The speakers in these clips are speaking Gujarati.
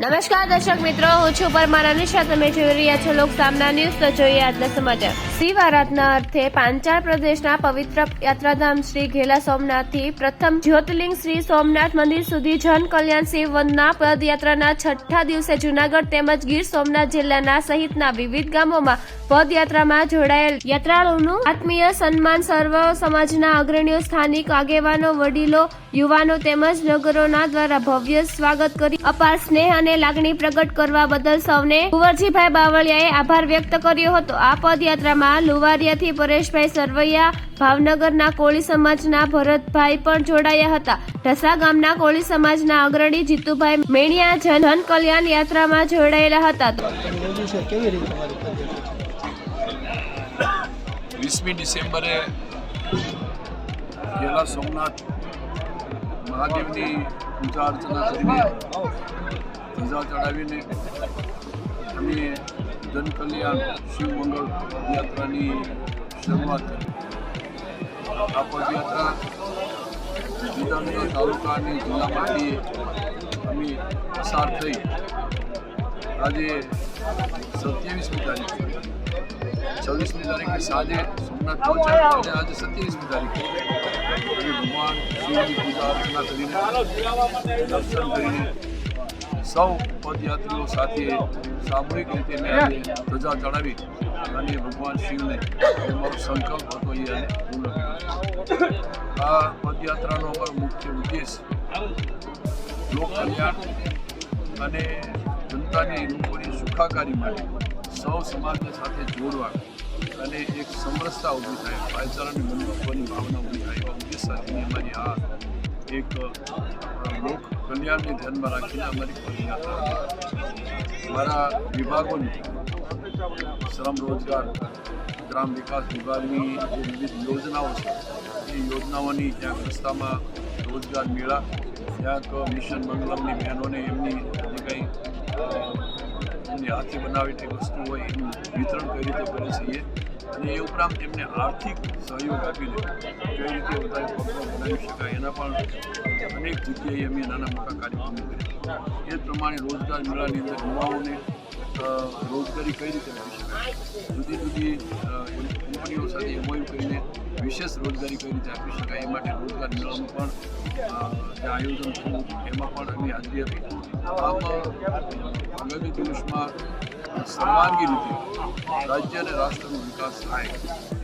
નમસ્કાર દર્શક મિત્રો, હું છું પરમાર અનિશા. તમે જોઈ રહ્યા છો લોક સામના ન્યૂઝ. તો જોઈએ આજના સમાચાર. શિવ આરાધના અર્થે પાંચાળ પ્રદેશના પવિત્ર યાત્રાધામ શ્રી ઘેલા સોમનાથથી પ્રથમ જ્યોતિર્લિંગ શ્રી સોમનાથ મંદિર સુધી જન કલ્યાણ શિવ વંદના પદયાત્રાના છઠ્ઠા દિવસે જૂનાગઢ તેમજ ગીર સોમનાથ જિલ્લાના સહિતના વિવિધ ગામોમાં પદયાત્રામાં જોડાયેલ યાત્રાળુનું આત્મીય સન્માન સર્વ સમાજના અગ્રણીઓ, સ્થાનિક આગેવાનો, વડીલો, યુવાનો તેમજ નગરોના દ્વારા ભવ્ય સ્વાગત કરી અપાર સ્નેહ અને લાગણી પ્રગટ કરવા બદલ સૌને કુંવરજીભાઈ બાવળિયાએ આભાર વ્યક્ત કર્યો હતો. આ પદયાત્રામાં લુવારિયાથી પરેશભાઈ સરવૈયા, ભાવનગરના કોળી સમાજના ભરતભાઈ પણ જોડાયા હતા. ઢસા ગામના કોળી સમાજના અગ્રણી જીતુભાઈ મેણિયા જન કલ્યાણ યાત્રામાં જોડાયેલા હતા. વીસમી ડિસેમ્બરે ગયેલા સોમનાથ મહાદેવની પૂજા અર્ચના કરીને ધજા ચડાવીને અમે જનકલ્યાણ શિવ મંગળ પદયાત્રાની શરૂઆત કરી. આ પદયાત્રા જુદા જુદા તાલુકા અને જિલ્લામાંથી અમે પસાર થઈ. આજે સત્યાવીસમી તારીખ છવ્વીસમી તારીખે સાંજે સોમનાથ પહોંચ્યા અને આજે સત્યાવીસમી તારીખે ભગવાન શિવની પૂજા અર્ચના કરીને દર્શન કરીને સૌ પદયાત્રીઓ સાથે સામૂહિક રીતે મેં આજે ધજા ચડાવી અને ભગવાન શિવને જે સંકલ્પ હતો એ આજે પૂર્ણ કર્યો. આ પદયાત્રાનો અમારો મુખ્ય ઉદ્દેશ લોક કલ્યાણ અને જનતાની લોકોની સુખાકારી માટે સૌ સમાજને સાથે જોડવા અને એક સમરસતા ઊભી થાય, ભાઈચારાની બંધુત્વની ભાવના ઊભી થાય એવા ઉદ્દેશ સાથે અમારી આ એક અ, લોક કલ્યાણને ધ્યાનમાં રાખીને અમારી પદયાત્રા મારા વિભાગોની શ્રમ રોજગાર ગ્રામ વિકાસ વિભાગની જે વિવિધ યોજનાઓ છે એ યોજનાઓની ક્યાંક રસ્તામાં રોજગાર મેળા ક્યાંક મિશન મંગલમની બહેનોને એમની જે કંઈ અ, એમની હાથે બનાવેલી વસ્તુ હોય એનું વિતરણ કઈ રીતે કરી શકીએ અને એ ઉપરાંત એમને આર્થિક સહયોગ આપીને કઈ રીતે વધારે પગલો બનાવી શકાય એના પણ અનેક જગ્યાએ અમે નાના મોટા કાર્યક્રમો કર્યા. એ પ્રમાણે રોજગાર મેળાની અંદર યુવાઓને રોજગારી કઈ રીતે આપી શકાય? જુદી જુદી કંપનીઓ સાથે એમઓયુ કરીને વિશેષ રોજગારી કઈ રીતે આપી શકાય એ માટે રોજગાર મેળાનું પણ જે આયોજન થયું, એમાં પણ અમે હાજરી આપી. આમ આગામી દિવસમાં સર્વાંગી રીતે રાજ્ય અને રાષ્ટ્રનો વિકાસ થાય.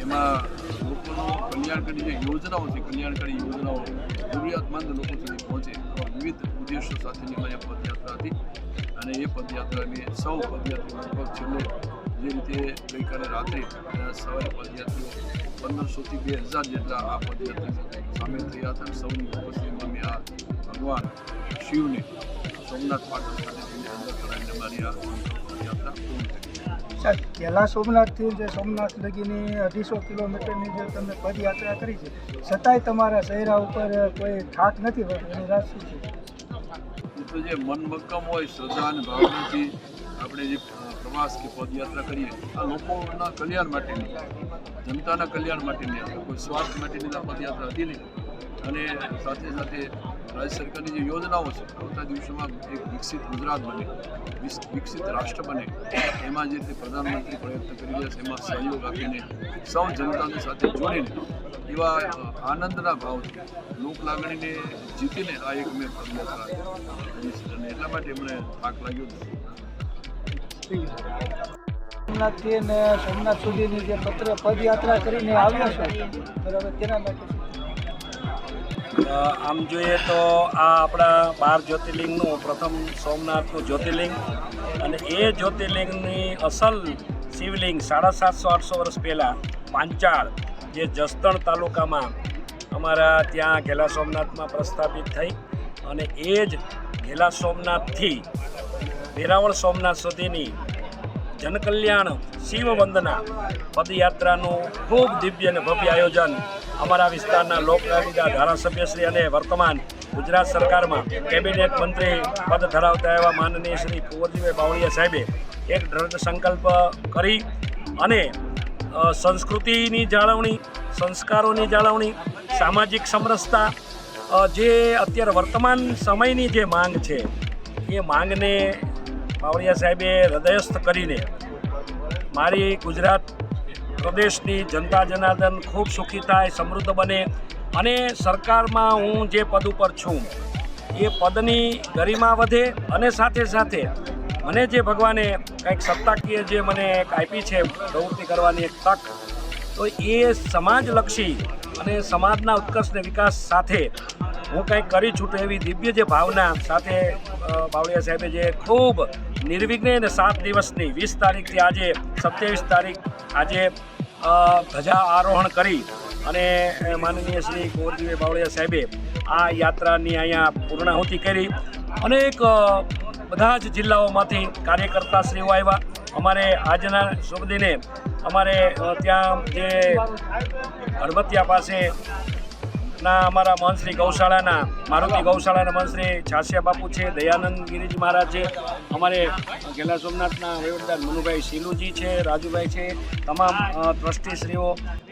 એમાં લોકોનું કલ્યાણકારી જે યોજનાઓ છે, કલ્યાણકારી યોજનાઓ જરૂરિયાતમંદ લોકો સુધી પહોંચે વિવિધ ઉદ્દેશો સાથેની અમારી પદયાત્રા હતી. અને એ પદયાત્રા અમે સૌ પદયાત્રા છેલ્લે જે રીતે ગઈકાલે રાત્રે સવારે પદયાત્રીઓ પંદરસોથી બે હજાર જેટલા આ પદયાત્રીમાં સામેલ થયા હતા. સૌની ઉપસ્થિતિમાં મેં આ ભગવાન શિવને સોમનાથ પાટણ ખાતે જઈને અંદર કરાવીને અમારી આ પદયાત્રા પૂર્ણ કરી સાહેબ પહેલાં સોમનાથથી જે સોમનાથ લગીની અઢીસો કિલોમીટરની જે તમે પદયાત્રા કરી છે છતાંય તમારા ચહેરા ઉપર કોઈ થાક નથી હોતો એની રાત શું છે? તો જે મનમક્કમ હોય શ્રદ્ધા અને ભાવનાથી આપણે જે પ્રવાસ કે પદયાત્રા કરીએ આ લોકોના કલ્યાણ માટેની જનતાના કલ્યાણ માટેની આપણે કોઈ સ્વાર્થ માટેની પદયાત્રા હતી નહીં. અને સાથે સાથે રાજ્ય સરકારની જે યોજનાઓ છે, આવતા દિવસોમાં એક વિકસિત ગુજરાત બને વિકસિત રાષ્ટ્ર બને, એમાં જે રીતે પ્રધાનમંત્રી પ્રયત્ન કરી રહ્યા છે, એમાં સહયોગ આપીને સૌ જનતાની સાથે જોડીને એવા આનંદના ભાવથી લોકલાગણીને જીતીને આ એક મેં પદયાત્રા અને એટલા માટે એમને થાક લાગ્યો નથી સોમનાથથી ને સોમનાથ સુધીની જે પત્ર પદયાત્રા કરીને આવ્યા છે, બરાબર, તેના માટે આમ જોઈએ તો આ આપણા બાર જ્યોતિર્લિંગનું, પ્રથમ સોમનાથનું જ્યોતિર્લિંગ અને એ જ્યોતિર્લિંગની અસલ શિવલિંગ સાડા સાતસો, આઠસો વર્ષ પહેલાં પાંચાળ જે જસદણ તાલુકામાં અમારા ત્યાં ઘેલા સોમનાથમાં પ્રસ્થાપિત થઈ અને એ જ ઘેલા સોમનાથથી વેરાવળ સોમનાથ સુધીની જનકલ્યાણ શિવ વંદના પદયાત્રાનું ખૂબ દિવ્ય અને ભવ્ય આયોજન અમારા વિસ્તારના લોકલાડીના ધારાસભ્યશ્રી અને વર્તમાન ગુજરાત સરકારમાં કેબિનેટ મંત્રી પદ ધરાવતા એવા માનનીય શ્રી કુંવરજીભાઈ બાવળીયા સાહેબે એક દ્રઢ સંકલ્પ કરી અને સંસ્કૃતિની જાળવણી, સંસ્કારોની જાળવણી, સામાજિક સમરસતા જે અત્યારે વર્તમાન સમયની જે માંગ છે, એ માંગને બાવળિયા સાહેબે હૃદયસ્થ કરીને મારી ગુજરાત પ્રદેશની જનતા જનાર્દન ખૂબ સુખી થાય, સમૃદ્ધ બને અને સરકારમાં હું જે પદ ઉપર છું, એ પદની ગરિમા વધે અને સાથે સાથે મને જે ભગવાને કંઈક સત્તાકીય જે મને એક આપી છે, પ્રવૃત્તિ કરવાની એક તક, તો એ સમાજલક્ષી અને સમાજના ઉત્કર્ષ ને વિકાસ સાથે હું કંઈક કરી છૂટું એવી દિવ્ય જે ભાવના સાથે બાવળિયા સાહેબે જે ખૂબ નિર્વિઘ્ને અને સાત દિવસની વીસ તારીખથી આજે, સત્યાવીસ તારીખ આજે ધજા આરોહણ કરી અને માનનીય શ્રી કુંવરજીભાઈ બાવળિયા સાહેબે આ યાત્રાની અહીંયા પૂર્ણાહુતિ કરી. અનેક બધા જ જિલ્લાઓમાંથી કાર્યકર્તા શ્રીઓ આવ્યા. અમારે આજના શુભ દિને અમારે ત્યાં જે ગણપતિયા પાસે ના, અમારા મહંતશ્રી ગૌશાળાના, મારુતિ ગૌશાળાના મહંશ્રી છાસિયા બાપુ છે, દયાનંદ ગિરિજી મહારાજ છે, અમારે ગેલા સોમનાથના વહીવટદાર મનુભાઈ શીલુજી છે, રાજુભાઈ છે, તમામ ટ્રસ્ટીશ્રીઓ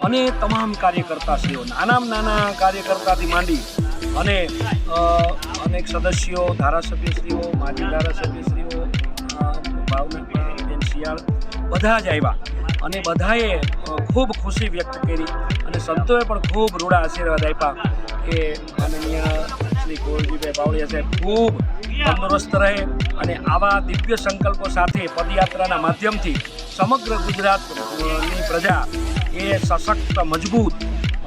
અને તમામ કાર્યકર્તાશ્રીઓ, નાનામાં નાના કાર્યકર્તાથી માંડી અને અનેક સદસ્યો, ધારાસભ્યશ્રીઓ, માજી ધારાસભ્યશ્રીઓ ભાવનગર શિયાળ બધા જ આવ્યા. અને બધાએ ખૂબ ખુશી વ્યક્ત કરી અને સંતોએ પણ ખૂબ રૂડા આશીર્વાદ આપ્યા કે માનનીય શ્રી ગોરજીભાઈ બાવળિયા સાહેબ ખૂબ તંદુરસ્ત રહે અને આવા દિવ્ય સંકલ્પો સાથે પદયાત્રાના માધ્યમથી સમગ્ર ગુજરાતની પ્રજા એ સશક્ત, મજબૂત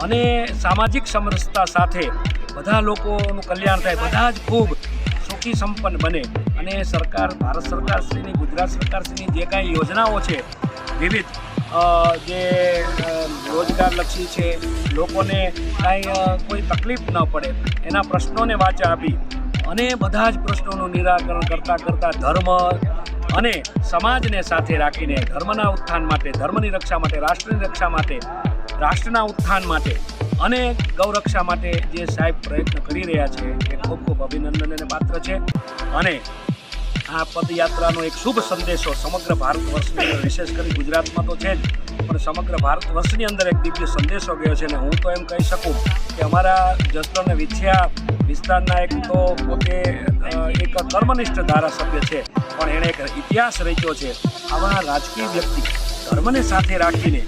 અને સામાજિક સમરસતા સાથે બધા લોકોનું કલ્યાણ થાય, બધા જ ખૂબ સુખી સંપન્ન બને અને સરકાર, ભારત સરકારશ્રીની ગુજરાત સરકારશ્રીની જે કાંઈ યોજનાઓ છે, વિવિધ જે રોજગારલક્ષી છે, લોકોને કાંઈ કોઈ તકલીફ ન પડે, એના પ્રશ્નોને વાચા આપી અને બધા જ પ્રશ્નોનું નિરાકરણ કરતાં કરતાં ધર્મ અને સમાજને સાથે રાખીને ધર્મના ઉત્થાન માટે, ધર્મની રક્ષા માટે, રાષ્ટ્રની રક્ષા માટે, રાષ્ટ્રના ઉત્થાન માટે અને ગૌરક્ષા માટે જે સાહેબ પ્રયત્ન કરી રહ્યા છે, એ ખૂબ ખૂબ અભિનંદનને પાત્ર છે. અને આ પદયાત્રાનો એક શુભ સંદેશો સમગ્ર ભારત વર્ષની અંદર, વિશેષ કરી ગુજરાતમાં તો છે જ, પણ સમગ્ર ભારત વર્ષની અંદર એક દિવ્ય સંદેશો ગયો છે અને હું તો એમ કહી શકું કે અમારા જસદણ અને વિછ્યા વિસ્તારના એક તો પોતે એક કર્મનિષ્ઠ ધારાસભ્ય છે, પણ એણે એક ઇતિહાસ રચ્યો છે. આવા રાજકીય વ્યક્તિ ધર્મને સાથે રાખીને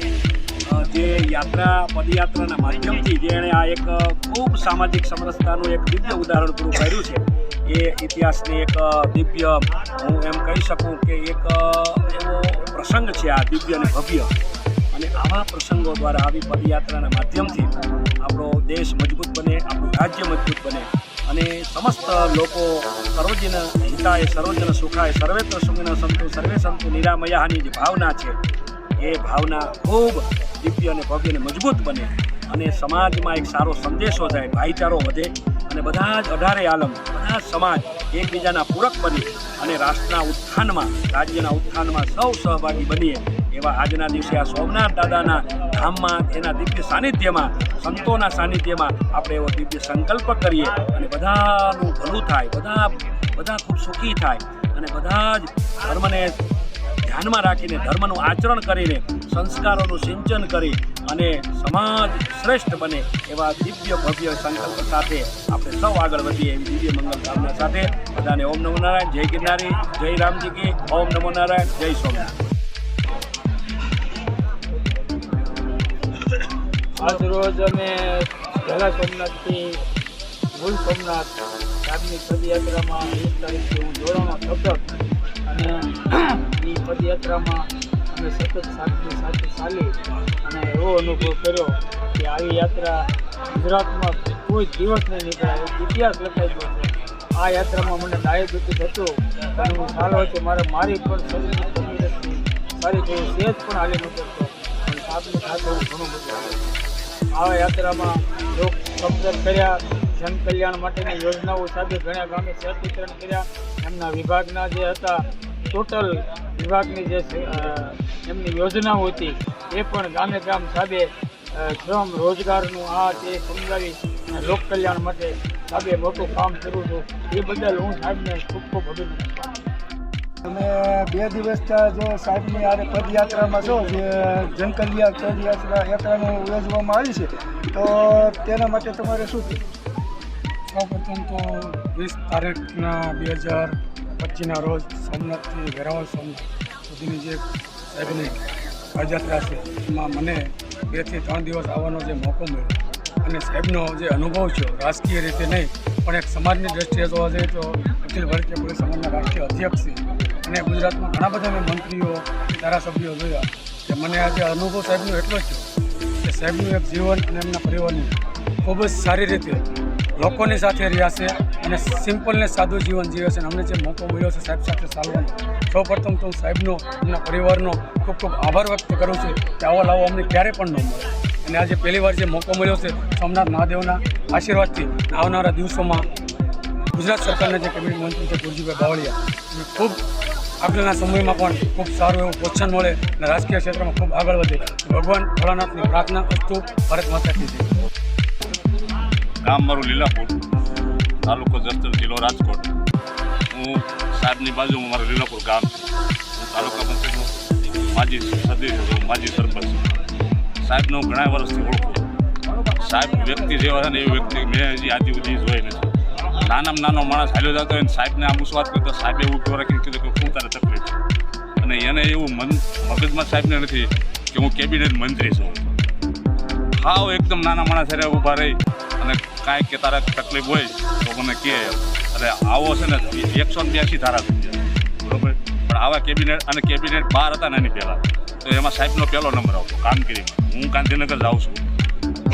જે યાત્રા, પદયાત્રાના માધ્યમથી જે એણે આ એક ખૂબ સામાજિક સમરસતાનું એક દિવ્ય ઉદાહરણ પૂરું પાડ્યું છે એ ઇતિહાસની એક દિવ્ય, હું એમ કહી શકું કે એક એવો પ્રસંગ છે આ દિવ્ય અને ભવ્ય. અને આવા પ્રસંગો દ્વારા આવી પદયાત્રાના માધ્યમથી આપણો દેશ મજબૂત બને, આપણું રાજ્ય મજબૂત બને. અને સમસ્ત લોકો સર્વજન હિતાય સરોજન સુખાય, સર્વેત્ર સુખિનો સંતુ, સર્વે સંતો નિરામયાની જે ભાવના છે, એ ભાવના ખૂબ દિવ્ય અને ભવ્ય અને મજબૂત બને. અને સમાજમાં એક સારો સંદેશો જાય ભાઈચારો વધે અને બધા જ અઢારે આલમ, બધા સમાજ એકબીજાના પૂરક બની અને રાષ્ટ્રના ઉત્થાનમાં, રાજ્યના ઉત્થાનમાં સૌ સહભાગી બનીએ એવા આજના દિવસે આ સોમનાથ દાદાના ધામમાં, એના દિવ્ય સાનિધ્યમાં, સંતોના સાનિધ્યમાં આપણે એવો દિવ્ય સંકલ્પ કરીએ અને બધાનું ભલું થાય, બધા બધા ખૂબ સુખી થાય અને બધા જ ધર્મને ધ્યાનમાં રાખીને ધર્મનું આચરણ કરીને સંસ્કારોનું સિંચન કરી અને સમાજ શ્રેષ્ઠ બને એવા દિવ્ય ભવ્ય સંકલ્પ સાથે આપણે સૌ આગળ વધીએ એવી દિવ્ય મંગલ કામના સાથે. બધાને ઓમ નમો નારાયણ, જય ગિરનારી, જય રામજી કી, ઓમ નમો નારાયણ, જય સોમનાથ આજ રોજ અમે પહેલા સોમનાથથી મૂળ સોમનાથ ધાર્મિક પદયાત્રામાં એક તારીખથી હું જોડાણો સતત અને એ પદયાત્રામાં અમે સતત સાથે સાથે ચાલી અને એવો અનુભવ કર્યો કે આવી યાત્રા ગુજરાતમાં કોઈ દિવસ નહીં નીકળાય ઇતિહાસ લખાઈ ગયો છે. આ યાત્રામાં મને ડાયાબિટીસ હતું અને હું સારો હતો. મારે મારી પણ તંદુરસ્તી મારી કોઈ સેજ પણ હાલી ન કરતો પણ સાહેબની સાથે હું ઘણું બધું. આ યાત્રામાં લોક સંપર્ક કર્યા, જન કલ્યાણ માટેની યોજનાઓ સાથે ઘણા ગામે સેટ વિતરણ કર્યા. એમના વિભાગના જે હતા, ટોટલ વિભાગની જે એમની યોજનાઓ હતી એ પણ ગામે ગામ સાબે શ્રમ રોજગારનું આ તે સમજાવી લોક કલ્યાણ માટે સાબે મોટું કામ કરું છું એ બદલ હું સાહેબને ખૂબ ખૂબ અભિનંદન અમે તમે બે દિવસ જો સાહેબની આરે પદયાત્રામાં છો જે જનકલ્યાણ પદયાત્રા યાત્રાનું યોજવામાં આવી છે તો તેના માટે તમારે શું? સૌપ્રથમ તો વીસ તારીખના બે હજાર પચીસના રોજ સોમનાથથી વેરાવળ સોમનાથ સુધીની જે સાહેબની પદયાત્રા એમાં મને બેથી ત્રણ દિવસ આવવાનો જે મોકો મળ્યો અને સાહેબનો જે અનુભવ છે, રાજકીય રીતે નહીં, પણ એક સમાજની દ્રષ્ટિએ જોવા જઈએ તો અખિલ ભારતીય કોળી સમાજના રાષ્ટ્રીય અધ્યક્ષ છે. અને ગુજરાતમાં ઘણા બધા મેં મંત્રીઓ, ધારાસભ્યો જોયા કે મને આજે અનુભવ સાહેબનો એટલો જ છે કે સાહેબનું એક જીવન અને એમના પરિવારની ખૂબ જ સારી રીતે લોકોની સાથે રહ્યા છે અને સિમ્પલ ને સાદું જીવન જીવે છે અને અમને જે મોકો મળ્યો છે, સાહેબ સાથે ચાલવાનો સૌ પ્રથમ તો હું સાહેબનો, એમના પરિવારનો ખૂબ ખૂબ આભાર વ્યક્ત કરું છું કે આવો લાવો અમને ક્યારે પણ ન મળે. અને આજે પહેલી વાર જે મોકો મળ્યો છે સોમનાથ મહાદેવના આશીર્વાદથી આવનારા દિવસોમાં ગુજરાત સરકારના જે કેબિનેટ મંત્રી છે ગુરજીભાઈ બાવળિયા એ ખૂબ આગળના સમયમાં પણ ખૂબ સારું એવું પ્રોત્સાહન મળે અને રાજકીય ક્ષેત્રમાં ખૂબ આગળ વધે. ભગવાન ભોળાનાથની પ્રાર્થના અસ્તુ ભારત માતાથી ગામ મારું લીલાપુર, તાલુકો જસ્તર જિલ્લો રાજકોટ. હું સાહેબની બાજુમાં મારું લીલાપુર ગામ છે. હું તાલુકા પંચાયતનો માજી સદસ્ય માજી સરપંચ સાહેબને હું ઘણા વર્ષથી ઓળખું સાહેબ વ્યક્તિ જેવા છે ને એ વ્યક્તિ મેં હજી આજી સુધી જોઈ નથી. નાનામાં નાનો માણસ હાલ્યો જતો હોય ને સાહેબને આમ વાત કરતો સાહેબે એવું કહેવા રાખીને કીધું કે હું તારે તકલીફ છે. અને એને એવું મન મગજમાં સાહેબને નથી કે હું કેબિનેટ મંત્રી છું. હાવ એકદમ નાના માણસ હારે ઊભા રહી અને કાંઈક કે તારે તકલીફ હોય મને કહે એટલે આવો છે ને એકસો બ્યાસી ધારા થઈ ગયા બરોબર? પણ આવા કેબિનેટ અને કેબિનેટ બહાર હતા ને એની પહેલાં, તો એમાં સાહેબનો પહેલો નંબર આવતો, કામગીરીમાં. હું ગાંધીનગર જાઉં છું.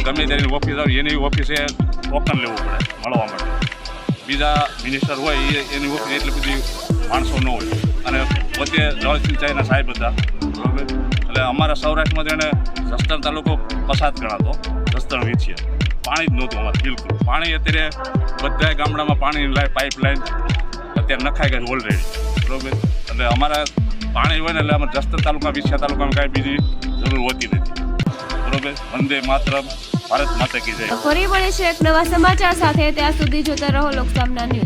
ગમે તેની ઓફિસ આવે, એની ઓફિસે ટોકન લેવું પડે, મળવા માટે. બીજા મિનિસ્ટર હોય, એ એની ઓફિસ એટલી બધી માણસો ન હોય. અને પોતે જળ સિંચાઈના સાહેબ હતા, બરોબર? એટલે અમારા સૌરાષ્ટ્રમાં તેને જસ્તર તાલુકો પસાદ ગણાતો જસ્તર વીછીએ પાણી જ નહોતું અમારે બિલકુલ. પાણી અત્યારે બધા ગામડામાં પાણી લાઈ પાઇપ લાઈન અત્યારે નખાઈ ગઈ ઓલરેડી બરોબર? એટલે અમારા પાણી હોય ને એટલે અમારે જસ્તર તાલુકા વિછિયા તાલુકામાં કાંઈ બીજી જરૂર હોતી નથી. બરોબર? વંદે માત્ર ભારત માતા કી ફરી છે એક નવા સમાચાર સાથે. ત્યાં સુધી જોતા રહો લોકસામના ન્યૂઝ.